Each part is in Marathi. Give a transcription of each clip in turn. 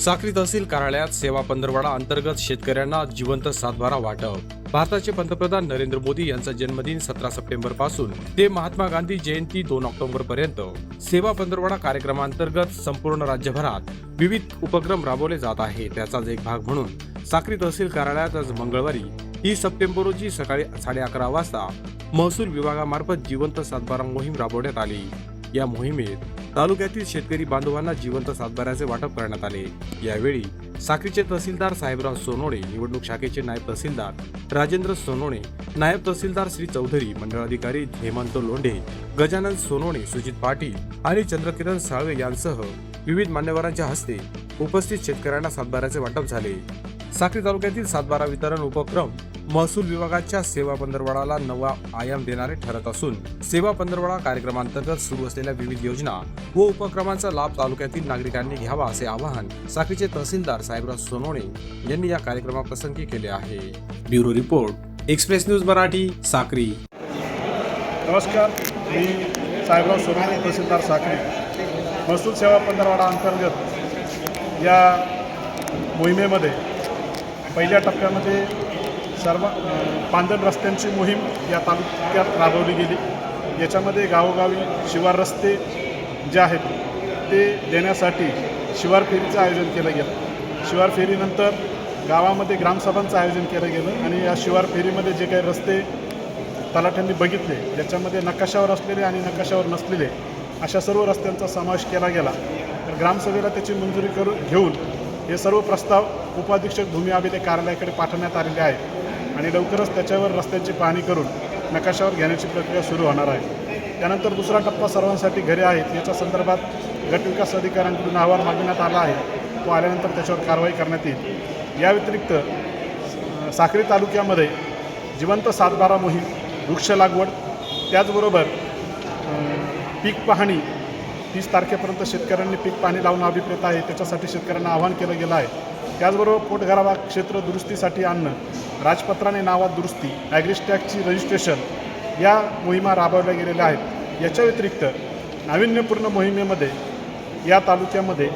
साक्री तहसील कार्यालयात सेवा पंधरवाडा अंतर्गत शेतकऱ्यांना जिवंत सातबारा वाटप. भारताचे पंतप्रधान नरेंद्र मोदी यांचा जन्मदिन सतरा सप्टेंबरपासून ते महात्मा गांधी जयंती दोन ऑक्टोबर पर्यंत. सेवा पंधरवाडा कार्यक्रमांतर्गत संपूर्ण राज्यभरात विविध उपक्रम राबवले जात आहे. त्याचाच एक भाग म्हणून साक्री तहसील कार्यालयात आज मंगळवारी ही सप्टेंबर रोजी सकाळी साडे अकरा वाजता महसूल विभागामार्फत जिवंत सातबारा मोहीम राबवण्यात आली. या मोहिमेत तालुक्यातील शेतकरी बांधवांना जिवंत सातबाऱ्याचे वाटप करण्यात आले. यावेळी साक्रीचे तहसीलदार साहेबराव सोनोणे निवडणूक शाखेचे नायब तहसीलदार राजेंद्र सोनोणे नायब तहसीलदार श्री चौधरी मंडळ अधिकारी हेमंत लोंढे गजानन सोनोणे सुजित पाटील आणि चंद्रकिरण साळवे यांसह विविध मान्यवरांच्या हस्ते उपस्थित शेतकऱ्यांना सातबाऱ्याचे वाटप झाले. साक्री तालुक्यातील सातबारा वितरण उपक्रम महसूल विभागाच्या सेवा पंधरवडाला नवा आयाम देणारे ठरत असून सेवा पंधरवडा कार्यक्रमांतर्गत सुरू असलेल्या विविध योजना व उपक्रमांचा लाभ तालुक्यातील नागरिकांनी घ्यावा असे आवाहन साखरीचे तहसीलदार साहेबराव सोनोणे यांनी या कार्यक्रमाप्रसंगी केले आहे. Bureau report Express News Marathi Sakri. नमस्कार मी साहेबराव सोनाने तहसीलदार साखरे महसूल सेवा पंधरवाडा अंतर्गत या मोहिमेमध्ये पहिल्या टप्प्यामध्ये सर्व पांदण रस्त्यांची मोहीम या तालुक्यात राबवली गेली. याच्यामध्ये गावोगावी शिवार रस्ते जे आहेत ते देण्यासाठी शिवार फेरीचं आयोजन केलं गेलं. शिवार फेरीनंतर गावामध्ये ग्रामसभांचं आयोजन केलं गेलं आणि या शिवार फेरीमध्ये जे काही रस्ते तलाठ्यांनी बघितले ज्याच्यामध्ये नकाशावर असलेले आणि नकाशावर नसलेले अशा सर्व रस्त्यांचा समावेश केला गेला. तर ग्रामसभेला त्याची मंजुरी करून घेऊन हे सर्व प्रस्ताव उपाधीक्षक भूमी अभिलेख कार्यालयाकडे पाठवण्यात आलेले आहेत. आणि लवकरच त्याच्यावर रस्त्यांची पाहणी करून नकाशावर घेण्याची प्रक्रिया सुरू होणार आहे. त्यानंतर दुसरा टप्पा सर्वांसाठी घरे आहेत. याच्या संदर्भात गटविकास अधिकाऱ्यांकडून अहवाल मागण्यात आला आहे. तो आल्यानंतर त्याच्यावर कारवाई करण्यात येईल. या व्यतिरिक्त साखरी तालुक्यामध्ये जिवंत सातबारा मोहीम वृक्ष लागवड त्याचबरोबर पीक पाहणी तीस तारखेपर्यंत शेतकऱ्यांनी पीक पाणी लावणं अभिप्रेत आहे. त्याच्यासाठी शेतकऱ्यांना आवाहन केलं गेलं आहे. त्याचबरोबर पोटघरावा क्षेत्र दुरुस्तीसाठी आणणं राजपत्राने नावात दुरुस्ती ॲग्रिस्टॅगची रजिस्ट्रेशन या मोहिमा राबवल्या गेलेल्या आहेत. याच्या व्यतिरिक्त नाविन्यपूर्ण मोहिमेमध्ये या तालुक्यामध्ये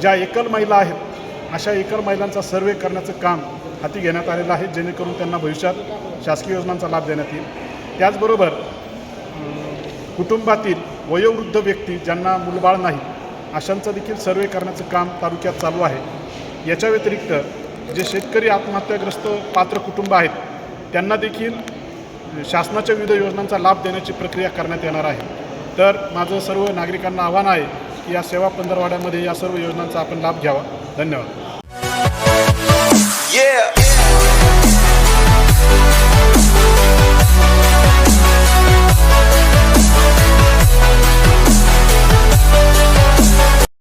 ज्या एकल महिला आहेत अशा एकल महिलांचा सर्वे करण्याचं काम हाती घेण्यात आलेलं आहे जेणेकरून त्यांना भविष्यात शासकीय योजनांचा लाभ देण्यात येईल. त्याचबरोबर कुटुंबातील वयोवृद्ध व्यक्ती ज्यांना मुलबाळ नाही अशांचं देखील सर्वे करण्याचं काम तालुक्यात चालू आहे. याच्या व्यतिरिक्त जे शेतकरी आत्महत्याग्रस्त पात्र कुटुंब आहेत त्यांना देखील शासनाच्या विविध योजनांचा लाभ देण्याची प्रक्रिया करण्यात येणार आहे. तर माझं सर्व नागरिकांना आव्हान आहे की या सेवा पंधरवाड्यामध्ये या सर्व योजनांचा आपण लाभ घ्यावा. धन्यवाद. Yeah.